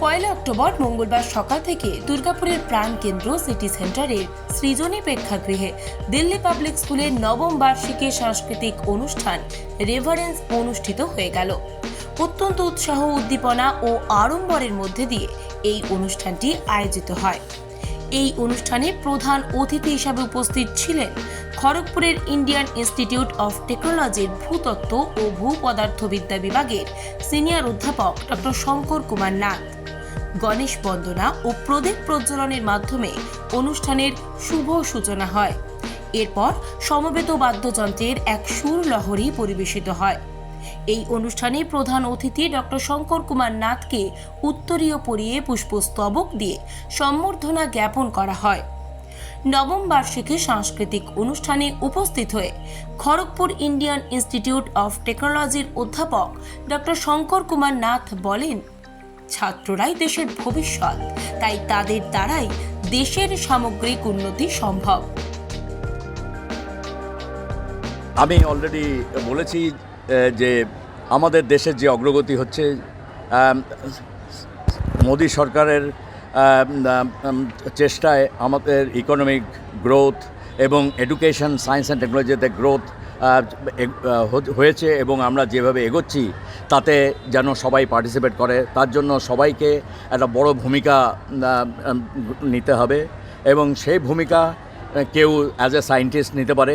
পয়লা October মঙ্গলবার সকাল থেকে দুর্গাপুরের প্রাণকেন্দ্র সিটি সেন্টারের সৃজনী প্রেক্ষাগৃহে দিল্লি পাবলিক স্কুলের নবম বার্ষিকী সাংস্কৃতিক অনুষ্ঠান রেভারেন্স অনুষ্ঠিত হয়ে গেল। অত্যন্ত উৎসাহ, উদ্দীপনা ও আড়ম্বরের মধ্যে দিয়ে এই অনুষ্ঠানটি আয়োজিত হয়। এই অনুষ্ঠানে প্রধান অতিথি হিসাবে উপস্থিত ছিলেন খড়গপুরের ইন্ডিয়ান ইনস্টিটিউট অফ টেকনোলজির ভূতত্ত্ব ও ভূপদার্থবিদ্যা বিভাগের সিনিয়র অধ্যাপক ডক্টর শঙ্কর কুমার নাথ। গণেশ বন্দনা ও প্রদীপ প্রজ্বলনের মাধ্যমে অনুষ্ঠানের শুভ সূচনা হয়। এরপর সমবেত বাদ্যযন্ত্রের এক সুর লহরী পরিবেশিত হয়। এই অনুষ্ঠানে প্রধান অতিথি ডক্টর শঙ্কর কুমার নাথকে উত্তরীয় পরিয়ে পুষ্পস্তবক দিয়ে সম্বর্ধনা জ্ঞাপন করা হয়। নবম বার্ষিকী সাংস্কৃতিক অনুষ্ঠানে উপস্থিত হয়ে খড়গপুর ইন্ডিয়ান ইনস্টিটিউট অফ টেকনোলজির অধ্যাপক ডক্টর শঙ্কর কুমার নাথ বলেন ছাত্ররাই দেশের ভবিষ্যৎ। তাই তাদের দ্বারাই দেশের সামগ্রিক উন্নতি সম্ভব। আমি অলরেডি বলেছি যে আমাদের দেশের যে অগ্রগতি হচ্ছে মোদী সরকারের চেষ্টায় আমাদের ইকোনমিক গ্রোথ এবং এডুকেশন সায়েন্স অ্যান্ড টেকনোলজিতে গ্রোথ হয়েছে এবং আমরা যেভাবে এগোচ্ছি, তাতে যেন সবাই পার্টিসিপেট করে, তার জন্য সবাইকে একটা বড় ভূমিকা নিতে হবে এবং সেই ভূমিকা কেউ অ্যাজ এ সায়েন্টিস্ট নিতে পারে,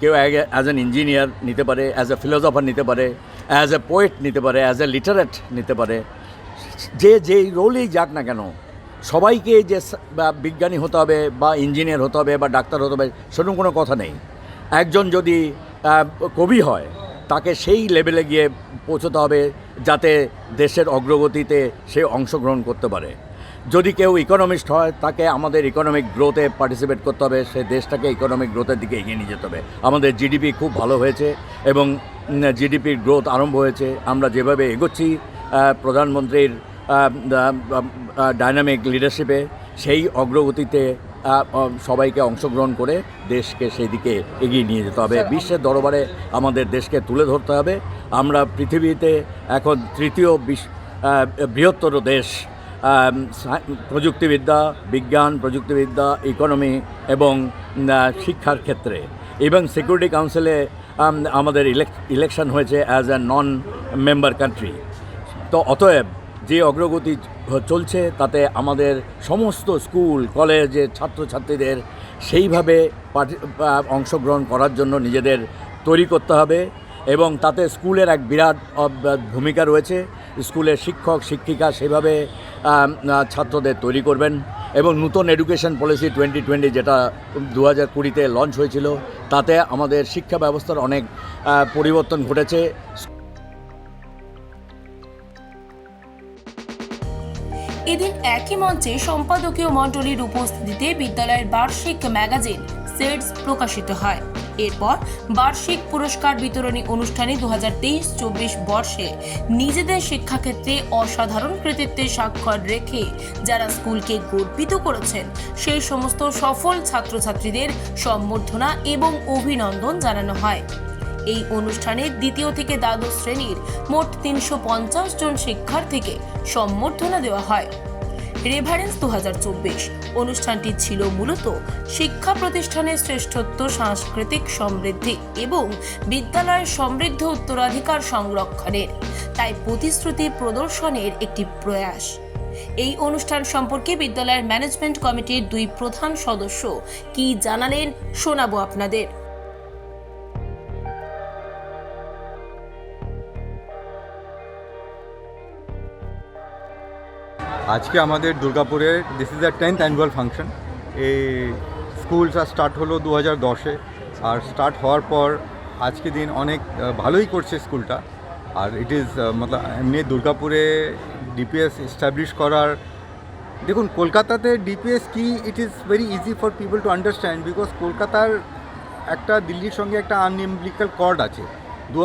কেউ অ্যাজ অ্যান ইঞ্জিনিয়ার নিতে পারে অ্যাজ এ ফিলোসফার নিতে পারে অ্যাজ এ পোয়েট নিতে পারে অ্যাজ এ লিটারেট নিতে পারে, যে, যেই রোলেই যাক না কেন, সবাইকে যে বিজ্ঞানী হতে হবে বা ইঞ্জিনিয়ার হতে হবে বা ডাক্তার হতে হবে, সেরকম কোনো কথা নেই। একজন যদি কবি হয়, তাকে সেই লেভেলে গিয়ে পৌঁছতে হবে যাতে দেশের অগ্রগতিতে সে অংশগ্রহণ করতে পারে। যদি কেউ ইকোনমিস্ট হয়, তাকে আমাদের ইকোনমিক গ্রোথে পার্টিসিপেট করতে হবে, সে দেশটাকে ইকোনমিক গ্রোথের দিকে এগিয়ে নিয়ে যেতে হবে। আমাদের জিডিপি খুব ভালো হয়েছে এবং জিডিপির গ্রোথ আরম্ভ হয়েছে। আমরা যেভাবে এগোচ্ছি প্রধানমন্ত্রীর ডাইনামিক লিডারশিপে সেই অগ্রগতিতে সবাইকে অংশগ্রহণ করে দেশকে সেই দিকে এগিয়ে নিয়ে যেতে হবে। বিশ্বের দরবারে আমাদের দেশকে তুলে ধরতে হবে। আমরা পৃথিবীতে এখন তৃতীয় বৃহত্তর দেশ প্রযুক্তিবিদ্যা বিজ্ঞান প্রযুক্তিবিদ্যা ইকোনমি এবং শিক্ষার ক্ষেত্রে। এবং সিকিউরিটি কাউন্সিলে আম, আমাদের ইলেকশন হয়েছে as a non member country তো অতএব যে অগ্রগতি চলছে, তাতে আমাদের সমস্ত স্কুল কলেজের ছাত্রছাত্রীদের সেইভাবে অংশগ্রহণ করার জন্য নিজেদের তৈরি করতে হবে এবং তাতে স্কুলের এক বিরাট ভূমিকা রয়েছে। স্কুলের শিক্ষক, শিক্ষিকা সেভাবে ছাত্রদের তৈরি করবেন এবং নূতন এডুকেশন পলিসি টোয়েন্টি টোয়েন্টি যেটা দু হাজার কুড়িতে লঞ্চ হয়েছিল, তাতে আমাদের শিক্ষা ব্যবস্থার অনেক পরিবর্তন ঘটেছে। এদিন একই মঞ্চে সম্পাদকীয় মণ্ডলীর উপস্থিতিতে বিদ্যালয়ের বার্ষিক ম্যাগাজিন সেডস প্রকাশিত হয়। এরপর বার্ষিক পুরস্কার বিতরণী অনুষ্ঠানে দু হাজার তেইশ চব্বিশ বর্ষে নিজেদের শিক্ষাক্ষেত্রে অসাধারণ কৃতিত্বের স্বাক্ষর রেখে যারা স্কুলকে গর্বিত করেছেন, সেই সমস্ত সফল ছাত্রছাত্রীদের সম্বর্ধনা এবং অভিনন্দন জানানো হয়। এই অনুষ্ঠানে দ্বিতীয় থেকে দ্বাদশ শ্রেণির মোট তিনশো পঞ্চাশ জন শিক্ষার্থীকে সম্বর্ধনা দেওয়া হয়। রেভারেন্স দু হাজার চব্বিশ অনুষ্ঠানটি ছিল মূলত শিক্ষা প্রতিষ্ঠানের শ্রেষ্ঠত্ব, সাংস্কৃতিক সমৃদ্ধি এবং বিদ্যালয়ের সমৃদ্ধ উত্তরাধিকার সংরক্ষণের, তাই প্রতিশ্রুতি প্রদর্শনের একটি প্রয়াস। এই অনুষ্ঠান সম্পর্কে বিদ্যালয়ের ম্যানেজমেন্ট কমিটির দুই প্রধান সদস্য কি জানালেন শোনাবো আপনাদের। আজকে আমাদের দুর্গাপুরের this is the tenth annual function এই স্কুলস আর স্টার্ট হলো দু হাজার দশে আর স্টার্ট হওয়ার পর আজকে দিন অনেক ভালোই করছে স্কুলটা আর ইট ইজ মতলব এমনি দুর্গাপুরে ডিপিএস এস্টাবলিশ করার, দেখুন কলকাতাতে ডিপিএস কি it is very easy for people to understand because কলকাতার একটা, দিল্লির সঙ্গে একটা আনএমব্লিক্যাল কর্ড আছে। দু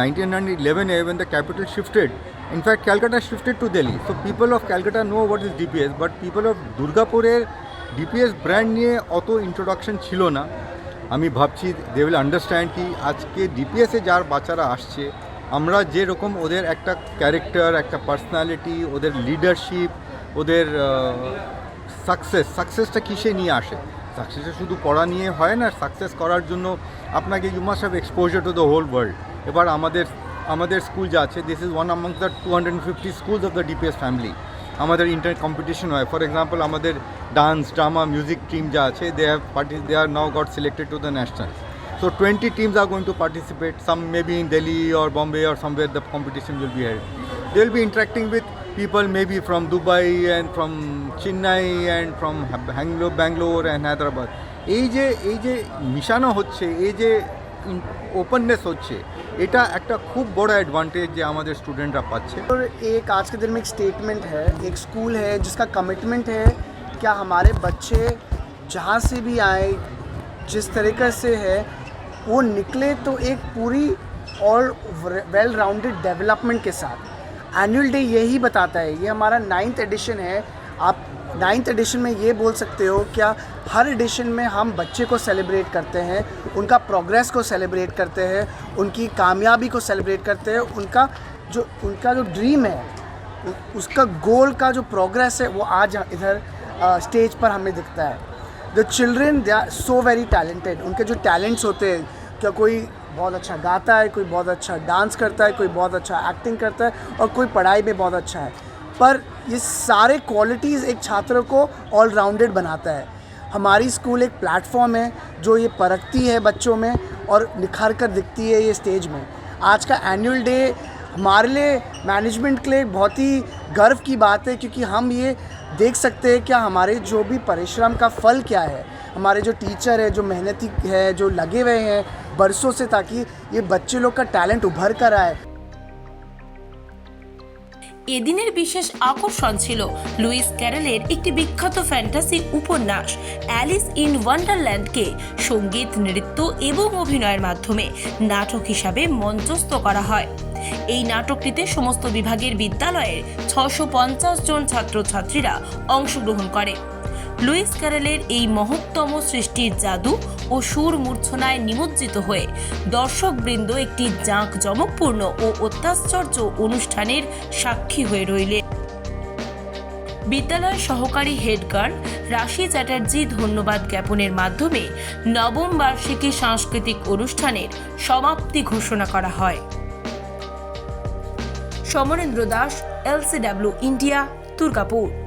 নাইনটিন ইলেভেনে when the capital shifted in fact, calcutta shifted to delhi. So, people of calcutta know what is dps but people of দুর্গাপুরের DPS brand নিয়ে অত ইন্ট্রোডাকশন ছিল না। আমি ভাবছি দে উইল আন্ডারস্ট্যান্ড কি আজকে ডিপিএসে যার বাচ্চারা আসছে, আমরা যেরকম ওদের একটা ক্যারেক্টার একটা পার্সোনালিটি ওদের লিডারশিপ ওদের সাকসেস সাকসেসটা কিসে নিয়ে আসে? সাকসেসে শুধু পড়া নিয়ে হয় না সাকসেস করার জন্য আপনাকে you must have exposure to the whole world এবার আমাদের আমাদের স্কুল যা আছে this is one among the two hundred fifty schools of the DPS family আমাদের ইন্টারনেট কম্পিটিশন হয়। ফর এক্সাম্পল আমাদের ডান্স ড্রামা মিউজিক টিম যা আছে they have party they are now got selected to the national so twenty teams are going to participate some may be in Delhi or Bombay or somewhere the competition will be held they will be interacting with people may be from Dubai and from Chennai and from হ্যাংলো Bangalore and Hyderabad এই যে এই যে মিশানো হচ্ছে, এই যে openness হচ্ছে এটা একটা খুব বড় অ্যাডভান্টেজ যে আমাদের স্টুডেন্টরা পাচ্ছে और एक आज के दिन में एक स्टेटमेंट है एक स्कूल है जिसका कमिटमेंट है क्या हमारे बच्चे जहाँ से भी आए जिस तरीके से है वो निकले तो एक पूरी और वेल राउंडेड डेवलपमेंट के साथ एनुअल डे यही बताता है ये हमारा नाइन्थ एडिशन है आप नाइन्थ एडिशन में ये बोल सकते हो, क्या हर एडिशन में हम बच्चे को सेलिब्रेट करते हैं, उनका प्रोग्रेस को सेलिब्रेट करते हैं, उनकी कामयाबी को सेलिब्रेट करते हैं, उनका जो उनका जो ड्रीम है, उसका गोल का जो प्रोग्रेस है, वो आज इधर स्टेज पर हमें दिखता है। The children they are so very talented उनके जो टैलेंट्स होते हैं, क्या कोई बहुत अच्छा गाता है, कोई बहुत अच्छा डांस करता है, कोई बहुत अच्छा एक्टिंग करता है, और कोई पढ़ाई में बहुत अच्छा है। पर ये सारे क्वालिटीज़ एक छात्र को ऑलराउंडेड बनाता है। हमारी स्कूल एक प्लेटफॉर्म है, जो ये परखती है बच्चों में और निखार कर दिखती है ये स्टेज में। आज का एनुअल डे हमारे लिए मैनेजमेंट के लिए बहुत ही गर्व की बात है, क्योंकि हम ये देख सकते हैं क्या हमारे जो भी परिश्रम का फल क्या है। हमारे जो टीचर है, जो मेहनती है, जो लगे हुए हैं बरसों से ताकि ये बच्चे लोग का टैलेंट उभर कर आए। এদিনের বিশেষ আকর্ষণ ছিল লুইস ক্যারেলের একটি বিখ্যাত ফ্যান্টাসি উপন্যাস, অ্যালিস ইন ওয়ান্ডারল্যান্ডকে সংগীত, নৃত্য এবং অভিনয়ের মাধ্যমে নাটক হিসাবে মঞ্চস্থ করা হয়। এই নাটকটিতে সমস্ত বিভাগের বিদ্যালয়ের ছশো জন ছাত্রছাত্রীরা অংশগ্রহণ করে। লুইস ক্যারেলের এই মহত্তম সৃষ্টির জাদু ও সুর মূর্ছনায় নিমজ্জিত হয়ে দর্শকবৃন্দ একটি জাঁকজমকপূর্ণ ও অত্যাশ্চর্য অনুষ্ঠানের সাক্ষী হয়ে রইলেন। বিদ্যালয়ের সহকারী হেড গার্ল রাশি চ্যাটার্জি ধন্যবাদ জ্ঞাপনের মাধ্যমে নবম বার্ষিকী সাংস্কৃতিক অনুষ্ঠানের সমাপ্তি ঘোষণা করা হয়। Samarendra Das, LCW, India, Durgapur.